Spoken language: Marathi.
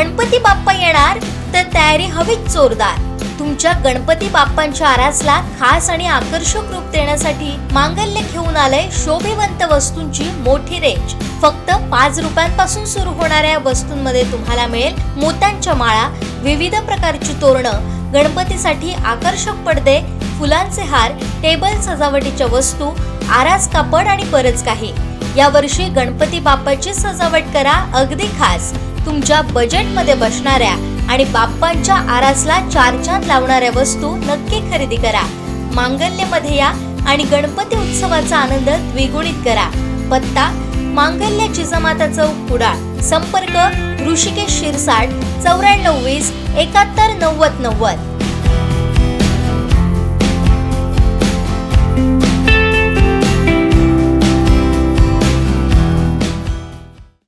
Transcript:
गणपती बाप्पा येणार तर तयारी हवीच जोरदार. तुमच्या गणपती बाप्पांच्या आरासला खास आणि आकर्षक रूप देण्यासाठी मांगल्य घेऊन आलंय शोभिवंत वस्तूंची मोठी रेंज फक्त पाच रुपयांपासून सुरू होणाऱ्या वस्तूंमध्ये तुम्हाला मिळेल मोत्यांच्या माळा विविध प्रकारची तोरणं गणपतीसाठी आकर्षक पडदे फुलांचे हार टेबल सजावटीच्या वस्तू आरास कापड आणि बरंच काही. यावर्षी गणपती बाप्पाची सजावट करा अगदी खास. तुमच्या बजेटमध्ये बसणाऱ्या आणि बाप्पांच्या आरासला चार चांद लावणाऱ्या वस्तू नक्की खरेदी करा. मांगल्यमध्ये या आणि गणपती उत्सवाचा आनंद द्विगुणित करा. पत्ता मांगल्य जिजामाता चौक कुडाळ. संपर्क ऋषिकेश शिरसाट चौऱ्याण्णव वीस एकाहत्तर नव्वद नव्वद.